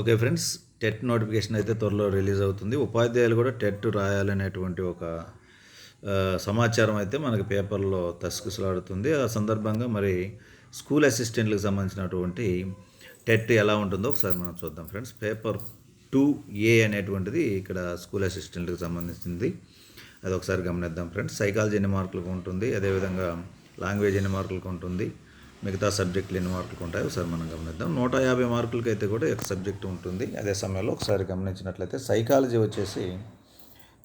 Okay friends TET notification అయితే త్వరలో release అవుతుంది. ఉపాధ్యాయులు కూడా టెట్ రాయాలనేటువంటి ఒక సమాచారం అయితే మనకి పేపర్లో తస్కిసలాడుతుంది. ఆ సందర్భంగా మరి స్కూల్ అసిస్టెంట్లకు సంబంధించినటువంటి టెట్ ఎలా ఉంటుందో ఒకసారి మనం చూద్దాం ఫ్రెండ్స్. పేపర్ టూ ఏ అనేటువంటిది ఇక్కడ స్కూల్ అసిస్టెంట్లకు సంబంధించింది. అది ఒకసారి గమనిద్దాం ఫ్రెండ్స్. సైకాలజీ ఎన్ని మార్కులకు ఉంటుంది? అదేవిధంగా లాంగ్వేజ్ ఎన్ని మార్కులకు ఉంటుంది? మిగతా సబ్జెక్టులు ఎన్ని మార్కులు ఉంటాయో ఒకసారి మనం గమనిద్దాం. నూట యాభై మార్కులకి అయితే కూడా ఒక సబ్జెక్ట్ ఉంటుంది. అదే సమయంలో ఒకసారి గమనించినట్లయితే సైకాలజీ వచ్చేసి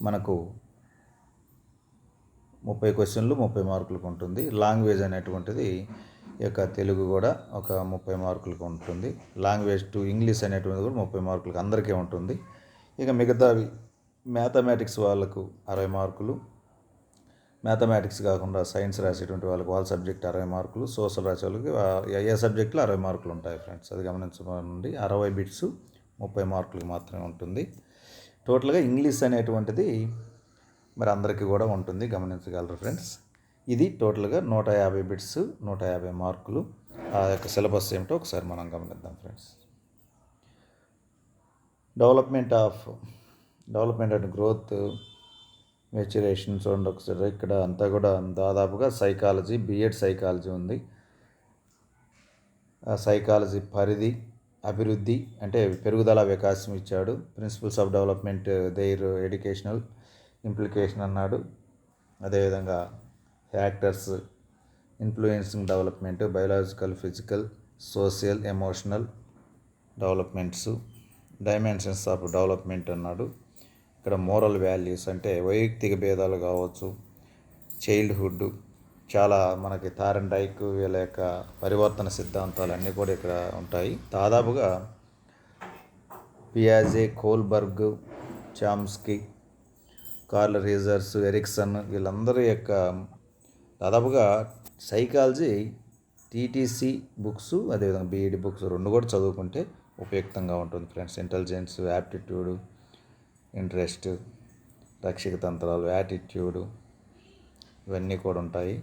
మనకు ముప్పై క్వశ్చన్లు ముప్పై మార్కులకు ఉంటుంది. లాంగ్వేజ్ అనేటువంటిది ఈ యొక్క తెలుగు కూడా ఒక ముప్పై మార్కులకు ఉంటుంది. లాంగ్వేజ్ టు ఇంగ్లీష్ అనేటువంటిది కూడా ముప్పై మార్కులకు అందరికీ ఉంటుంది. ఇక మిగతావి మ్యాథమెటిక్స్ వాళ్ళకు అరవై మార్కులు మ్యాథమెటిక్స్ కాకుండా సైన్స్ రాసేటువంటి వాళ్ళకి వాళ్ళ సబ్జెక్ట్ అరవై మార్కులు సోషల్ రాసే వాళ్ళకి ఏ సబ్జెక్టులో అరవై మార్కులు ఉంటాయి ఫ్రెండ్స్? అది గమనించమండి అరవై బిట్స్ ముప్పై మార్కులకి మాత్రమే ఉంటుంది. టోటల్గా ఇంగ్లీష్ అనేటువంటిది మరి అందరికీ కూడా ఉంటుంది గమనించగలరు ఫ్రెండ్స్. ఇది టోటల్గా నూట యాభై బిట్స్ నూట యాభై మార్కులు. ఆ యొక్క సిలబస్ ఏమిటో ఒకసారి మనం గమనిద్దాం friends. Development of development and growth maturation చూడండి ఒకసారి ఇక్కడ అంతా కూడా దాదాపుగా సైకాలజీ బిఎడ్ సైకాలజీ ఉంది. ఆ సైకాలజీ పరిధి అభివృద్ధి అంటే పెరుగుదల వికాసం ఇచ్చాడు. Principles of development their educational implication అన్నాడు. అదేవిధంగా factors influencing development biological physical social emotional developments dimensions of development అన్నాడు. ఇక్కడ మోరల్ వాల్యూస్ అంటే వైయక్తిక భేదాలు కావచ్చు చైల్డ్హుడ్ చాలా మనకి తారన్ డైక్ వీళ్ళ యొక్క పరివర్తన సిద్ధాంతాలు అన్నీ కూడా ఇక్కడ ఉంటాయి. దాదాపుగా పియాజే Kohlberg Chomsky Carl Rogers Erikson వీళ్ళందరి యొక్క దాదాపుగా సైకాలజీ టీటీసీ బుక్స్ అదేవిధంగా బీఈడి బుక్స్ రెండు కూడా చదువుకుంటే ఉపయుక్తంగా ఉంటుంది ఫ్రెండ్స్. ఇంటెలిజెన్స్ యాప్టిట్యూడ్ ఇంట్రెస్ట్ రక్షక తంత్రాలు యాటిట్యూడ్ ఇవన్నీ కూడా ఉంటాయి.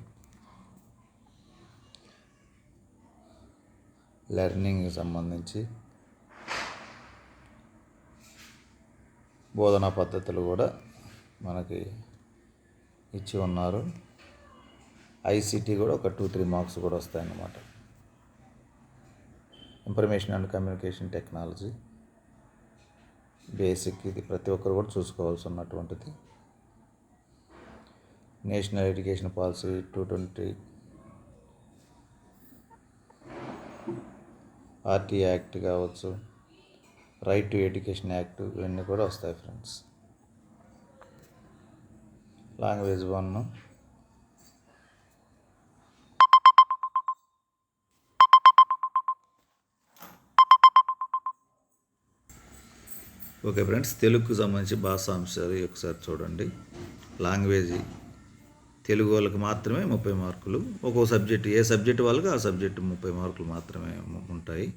లెర్నింగ్కి సంబంధించి బోధనా పద్ధతులు కూడా మనకి ఇచ్చి ఉన్నారు. ఐసీటీ కూడా ఒక టూ త్రీ మార్క్స్ కూడా వస్తాయన్నమాట. Information and communication technology. Basic ఇది ప్రతి ఒక్కరు కూడా చూసుకోవాల్సి ఉన్నటువంటిది national education policy two twenty RT act కావచ్చు రైట్ టు ఎడ్యుకేషన్ యాక్ట్ ఇవన్నీ కూడా వస్తాయి friends. Language one okay friends తెలుగుకు సంబంధించి భాషాంశాలు ఒకసారి చూడండి. లాంగ్వేజ్ తెలుగు వాళ్ళకి మాత్రమే ముప్పై మార్కులు. ఒక్కో సబ్జెక్ట్ ఏ సబ్జెక్ట్ వాళ్ళకి ఆ సబ్జెక్ట్ ముప్పై మార్కులు మాత్రమే ఉంటాయి.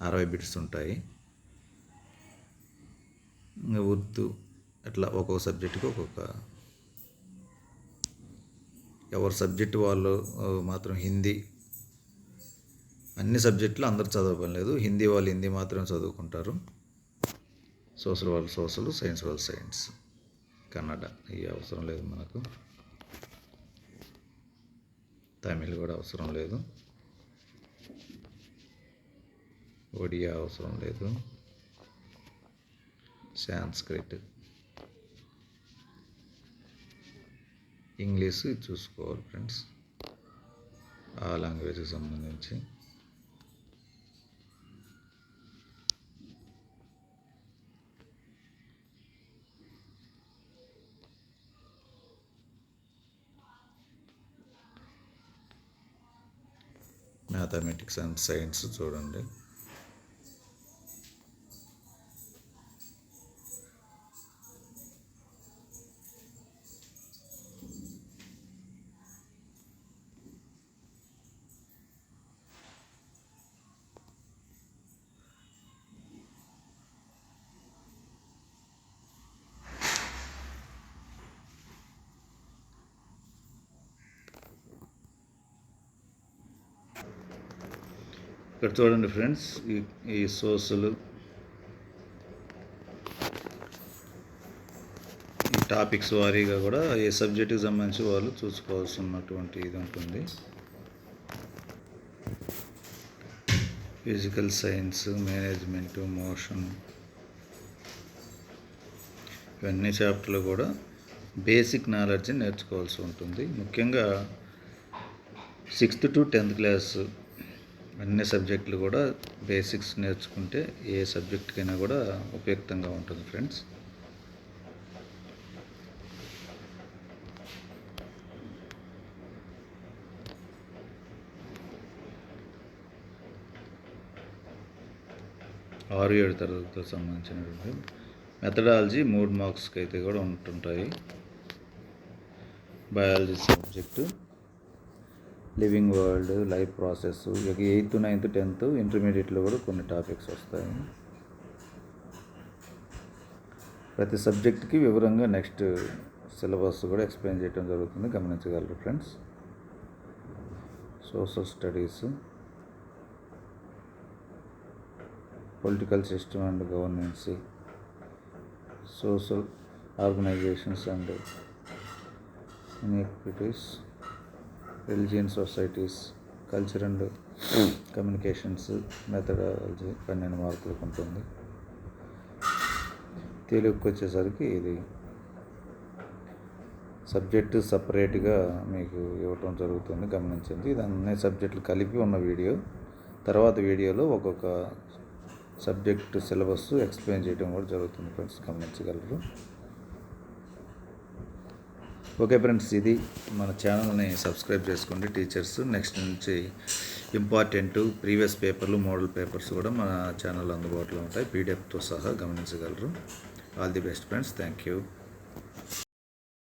అరవై బిట్స్ ఉంటాయి. ఇంకా ఉర్దూ అట్లా ఒక్కొక్క సబ్జెక్టుకి ఒక్కొక్క. ఎవరి సబ్జెక్ట్ వాళ్ళు మాత్రం హిందీ. అన్ని సబ్జెక్టులు అందరు చదవడం లేదు. హిందీ వాళ్ళు హిందీ మాత్రమే చదువుకుంటారు. సోషల్ వాళ్ళు సోషల్ సైన్స్ వాళ్ళు సైన్స్. కన్నడ ఇవి అవసరం లేదు మనకు. తమిళ్ కూడా అవసరం లేదు. ఒడియా అవసరం లేదు. సాంస్క్రిట్. ఇంగ్లీష్ చూసుకోవాలి ఫ్రెండ్స్. ఆ లాంగ్వేజ్కి సంబంధించి. మ్యాథమెటిక్స్ అండ్ సైన్స్ చూడండి. ఇక్కడ చూడండి ఫ్రెండ్స్ ఈ ఈ సోసులు. ఈ టాపిక్స్ వారీగా కూడా ఏ సబ్జెక్టుకి సంబంధించి వాళ్ళు చూసుకోవాల్సినటువంటి ఇది ఉంటుంది. ఫిజికల్ సైన్స్ మేనేజ్మెంట్ మోషన్ ఇవన్నీ చాప్టర్లు కూడా బేసిక్ నాలెడ్జ్ నేర్చుకోవాల్సి ఉంటుంది. ముఖ్యంగా సిక్స్త్ టు టెన్త్ క్లాస్ అన్ని సబ్జెక్టులు కూడా బేసిక్స్ నేర్చుకుంటే ఏ సబ్జెక్ట్కైనా కూడా ఉపయుక్తంగా ఉంటుంది ఫ్రెండ్స్. ఆరు ఏడు తరగతితో సంబంధించినటువంటి మెథడాలజీ మూడు మార్క్స్కి అయితే కూడా ఉంటుంటాయి. Biology subject living world life process ఇక ఎయిత్ నైన్త్ టెన్త్ ఇంటర్మీడియట్లో కూడా కొన్ని టాపిక్స్ వస్తాయి. ప్రతి సబ్జెక్ట్కి వివరంగా నెక్స్ట్ సిలబస్ కూడా ఎక్స్ప్లెయిన్ చేయడం జరుగుతుంది. గమనించగలరు friends. Social studies political system and governance social organizations and inequities religion societies culture and communications methodology పన్నెండు మార్కులకు ఉంటుంది తెలుగుకి వచ్చేసరికి ఇది సబ్జెక్టు సపరేట్గా మీకు ఇవ్వటం జరుగుతుంది. గమనించండి. ఇది అన్ని సబ్జెక్టులు కలిపి ఉన్న వీడియో. తర్వాత వీడియోలో ఒక్కొక్క సబ్జెక్ట్ సిలబస్ ఎక్స్ప్లెయిన్ చేయడం కూడా జరుగుతుంది. ఫ్రెండ్స్ గమనించగలరు. ఓకే ఫ్రెండ్స్ ఇది మన ఛానల్ని సబ్స్క్రైబ్ చేసుకోండి. టీచర్స్ నెక్స్ట్ నుంచి ఇంపార్టెంట్ ప్రీవియస్ పేపర్లు మోడల్ పేపర్స్ కూడా మన ఛానల్ అందుబాటులో ఉంటాయి. పీడిఎఫ్తో సహా గమనించగలరు. All the best friends thank you.